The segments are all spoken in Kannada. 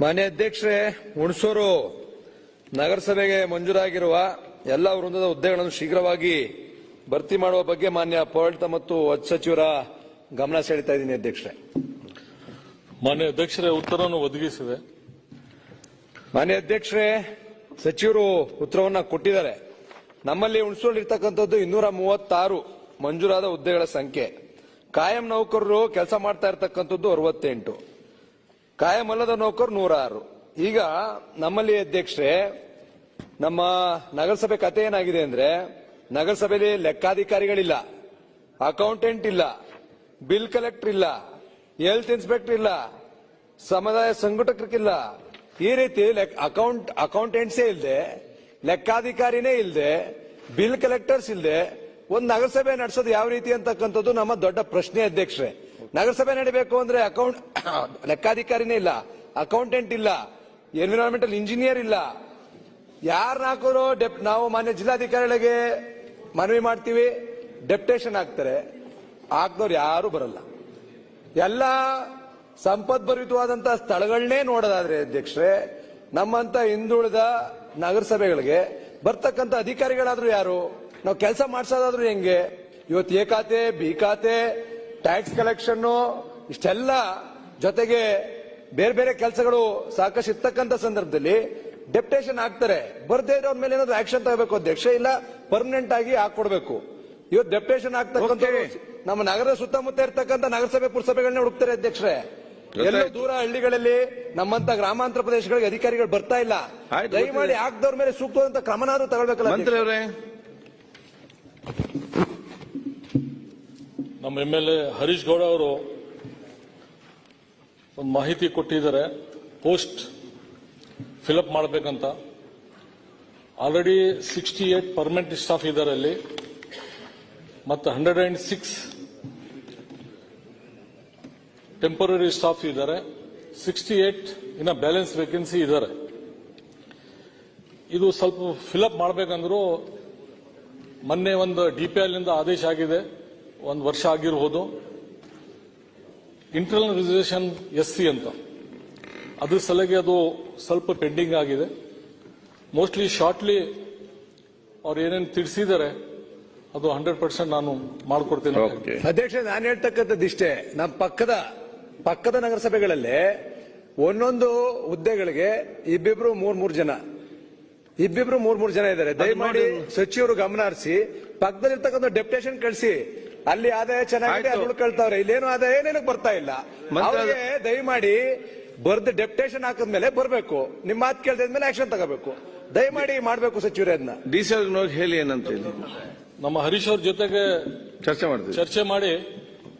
ಮಾನ್ಯ ಅಧ್ಯಕ್ಷರೇ ಹುಣಸೂರು ನಗರಸಭೆಗೆ ಮಂಜೂರಾಗಿರುವ ಎಲ್ಲ ವೃಂದದ ಹುದ್ದೆಗಳನ್ನು ಶೀಘ್ರವಾಗಿ ಭರ್ತಿ ಮಾಡುವ ಬಗ್ಗೆ ಮಾನ್ಯ ಪೌರಾಡಳಿತ ಮತ್ತು ಸಚಿವರ ಗಮನ ಸೆಳೀತಾ ಇದ್ದೀನಿ ಅಧ್ಯಕ್ಷರೇ. ಮಾನ್ಯ ಅಧ್ಯಕ್ಷರೇ ಉತ್ತರವನ್ನು ಒದಗಿಸಿದೆ. ಮಾನ್ಯ ಅಧ್ಯಕ್ಷರೇ ಸಚಿವರು ಉತ್ತರವನ್ನು ಕೊಟ್ಟಿದ್ದಾರೆ. ನಮ್ಮಲ್ಲಿ ಇರ್ತಕ್ಕಂಥದ್ದು ಇನ್ನೂರ ಮೂವತ್ತಾರು ಮಂಜೂರಾದ ಹುದ್ದೆಗಳ ಸಂಖ್ಯೆ. ಕಾಯಂ ನೌಕರರು ಕೆಲಸ ಮಾಡ್ತಾ ಇರತಕ್ಕಂಥದ್ದು ಅರವತ್ತೆಂಟು. ಕಾಯಂ ಅಲ್ಲದ ನೌಕರು ನೂರಾರು. ಈಗ ನಮ್ಮಲ್ಲಿ ಅಧ್ಯಕ್ಷರೇ, ನಮ್ಮ ನಗರಸಭೆ ಕತೆ ಏನಾಗಿದೆ ಅಂದ್ರೆ, ನಗರಸಭೆಯಲ್ಲಿ ಲೆಕ್ಕಾಧಿಕಾರಿಗಳಿಲ್ಲ ಅಕೌಂಟೆಂಟ್ ಇಲ್ಲ ಬಿಲ್ ಕಲೆಕ್ಟರ್ ಇಲ್ಲ ಹೆಲ್ತ್ ಇನ್ಸ್ಪೆಕ್ಟರ್ ಇಲ್ಲ, ಸಮುದಾಯ ಸಂಘಟಕರಿಗಿಲ್ಲ. ಈ ರೀತಿ ಅಕೌಂಟ್ ಅಕೌಂಟೆಂಟ್ಸೇ ಇಲ್ಲದೆ ಲೆಕ್ಕಾಧಿಕಾರಿನೇ ಇಲ್ಲದೆ ಬಿಲ್ ಕಲೆಕ್ಟರ್ಸ್ ಇಲ್ಲದೆ ಒಂದು ನಗರಸಭೆ ನಡೆಸೋದು ಯಾವ ರೀತಿ ಅಂತಕ್ಕಂಥದ್ದು ನಮ್ಮ ದೊಡ್ಡ ಪ್ರಶ್ನೆ ಅಧ್ಯಕ್ಷರೇ. ನಗರಸಭೆ ನಡಿಬೇಕು ಅಂದ್ರೆ ಅಕೌಂಟ್ ಲೆಕ್ಕಾಧಿಕಾರಿನೇ ಇಲ್ಲ ಅಕೌಂಟೆಂಟ್ ಇಲ್ಲ ಎನ್ವಿರಾನ್ಮೆಂಟಲ್ ಇಂಜಿನಿಯರ್ ಇಲ್ಲ. ಯಾರು ಹಾಕೋರು ಡೆಪ್ ನಾವು ಮಾನ್ಯ ಜಿಲ್ಲಾಧಿಕಾರಿಗಳಿಗೆ ಮನವಿ ಮಾಡ್ತೀವಿ ಡೆಪ್ಟೇಷನ್ ಆಗ್ತಾರೆ ಹಾಕ್ದವ್ರು ಯಾರು ಬರಲ್ಲ. ಎಲ್ಲ ಸಂಪದ್ಭರಿತವಾದಂತಹ ಸ್ಥಳಗಳನ್ನೇ ನೋಡೋದಾದ್ರೆ ಅಧ್ಯಕ್ಷರೇ, ನಮ್ಮಂತ ಹಿಂದುಳಿದ ನಗರಸಭೆಗಳಿಗೆ ಬರ್ತಕ್ಕಂತ ಅಧಿಕಾರಿಗಳಾದ್ರೂ ಯಾರು? ನಾವು ಕೆಲಸ ಮಾಡ್ಸೋದಾದ್ರೂ ಹೆಂಗೆ? ಇವತ್ತು ಎ ಖಾತೆ, ಬಿ ಖಾತೆ ಟ್ಯಾಕ್ಸ್ ಕಲೆಕ್ಷನ್ ಇಷ್ಟೆಲ್ಲ ಜೊತೆಗೆ ಬೇರೆ ಬೇರೆ ಕೆಲಸಗಳು ಸಾಕಷ್ಟು ಇರ್ತಕ್ಕಂಥ ಸಂದರ್ಭದಲ್ಲಿ ಡೆಪ್ಟೇಷನ್ ಆಗ್ತಾರೆ ಬರ್ದೇ ಇರೋರ್ ಮೇಲೆ ಏನಾದ್ರು ಆಕ್ಷನ್ ತಗೋಬೇಕು ಅಧ್ಯಕ್ಷ? ಇಲ್ಲ ಪರ್ಮನೆಂಟ್ ಆಗಿ ಹಾಕೊಡ್ಬೇಕು ಇವತ್ತು ಡೆಪ್ಟೇಷನ್ ಆಗ್ತಕ್ಕಂತ ನಮ್ಮ ನಗರದ ಸುತ್ತಮುತ್ತ ಇರ್ತಕ್ಕಂಥ ನಗರಸಭೆ ಪುರಸಭೆಗಳನ್ನ ಹುಡುಕ್ತಾರೆ ಅಧ್ಯಕ್ಷರೇ. ಎಲ್ಲ ದೂರ ಹಳ್ಳಿಗಳಲ್ಲಿ ನಮ್ಮಂತ ಗ್ರಾಮಾಂತರ ಪ್ರದೇಶಗಳಿಗೆ ಅಧಿಕಾರಿಗಳು ಬರ್ತಾ ಇಲ್ಲ. ದಯಮಾಡಿ ಹಾಕ್ದವ್ರ ಮೇಲೆ ಸೂಕ್ತವಾದಂತ ಕ್ರಮನಾದ್ರೂ ತಗೊಳ್ಬೇಕಲ್ಲ ಮಂತ್ರಿ ಅಧ್ಯಕ್ಷರೇ? ಅವರೇ ನಮ್ಮ M L A Harish Gowda ಅವರು ಒಂದು ಮಾಹಿತಿ ಕೊಟ್ಟಿದ್ದಾರೆ. ಪೋಸ್ಟ್ ಫಿಲಪ್ ಮಾಡಬೇಕಂತ. Already sixty eight permanent staff ಇದ್ದಾರೆ ಅಲ್ಲಿ. ಮತ್ತು hundred and six temporary staff ಇದ್ದಾರೆ. ಸಿಕ್ಸ್ಟಿ ಏಟ್ ಇನ್ನ ಬ್ಯಾಲೆನ್ಸ್ ವೇಕೆನ್ಸಿ ಇದ್ದಾರೆ. ಇದು ಸ್ವಲ್ಪ ಫಿಲಪ್ ಮಾಡಬೇಕಂದ್ರೂ ಮೊನ್ನೆ ಒಂದು ಡಿ ಪಿ ಎಲ್ನಿಂದ ಆದೇಶ ಆಗಿದೆ. ಒಂದು ವರ್ಷ ಆಗಿರಬಹುದು ಇಂಟರ್ನಲ್ ರಿಸರ್ವೇಷನ್ ಎಸ್ ಸಿ ಅಂತ. ಅದ್ರ ಸಲಗೆ ಅದು ಸ್ವಲ್ಪ ಪೆಂಡಿಂಗ್ ಆಗಿದೆ. ಮೋಸ್ಟ್ಲಿ ಶಾರ್ಟ್ಲಿ ಅವ್ರು ಏನೇನು ತಿಳಿಸಿದ್ದಾರೆ ಅದು ಹಂಡ್ರೆಡ್ ಪರ್ಸೆಂಟ್ ನಾನು ಮಾಡಿಕೊಡ್ತೇನೆ. ಅಧ್ಯಕ್ಷ ನಾನು ಹೇಳ್ತಕ್ಕಂಥದ್ದು ಇಷ್ಟೇ. ನಮ್ಮ ಪಕ್ಕದ ಪಕ್ಕದ ನಗರಸಭೆಗಳಲ್ಲಿ ಒಂದೊಂದು ಹುದ್ದೆಗಳಿಗೆ ಇಬ್ಬಿಬ್ರು ಮೂರ್ ಮೂರ್ ಜನ. ಇಬ್ಬಿಬ್ರು ಮೂರ್ ಮೂರ್ ಜನ ಇದ್ದಾರೆ. ದಯಮಾಡಿ ಸಚಿವರು ಗಮನ ಹರಿಸಿ ಪಕ್ಕದಲ್ಲಿರ್ತಕ್ಕಂಥ ಡೆಪ್ಟೇಷನ್ ಕಳಿಸಿ. ಅಲ್ಲಿ ಆದಾಯ ಚೆನ್ನಾಗಿದೆ. ಅಲ್ಲಿ ಉಳ್ಕೊಳ್ತಾವ್ರೆ ಇಲ್ಲೇನು ಆದಾಯ ಏನೇನಕ್ಕೆ ಬರ್ತಾ ಇಲ್ಲ. ಅವ್ರಿಗೆ ದಯಮಾಡಿ ಬರ್ದು ಡೆಪ್ಟೇಷನ್ ಹಾಕಿದ್ಮೇಲೆ ಬರ್ಬೇಕು. ನಿಮ್ಮ ಮಾತು ಕೇಳ್ದಿದ್ಮೇಲೆ ಆಕ್ಷನ್ ತಗೋಬೇಕು. ದಯಮಾಡಿ ಮಾಡ್ಬೇಕು ಸಚಿವರೇ ಅದನ್ನ ಡಿ ಸಿ ಹೇಳಿ ಏನಂತ ಹೇಳಿ. ನಮ್ಮ ಹರೀಶ್ ಅವ್ರ ಜೊತೆಗೆ ಚರ್ಚೆ ಮಾಡ್ತೀವಿ. ಚರ್ಚೆ ಮಾಡಿ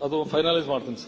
ಅದು ಫೈನಲೈಸ್ ಮಾಡ್ತೀನಿ ಸರ್.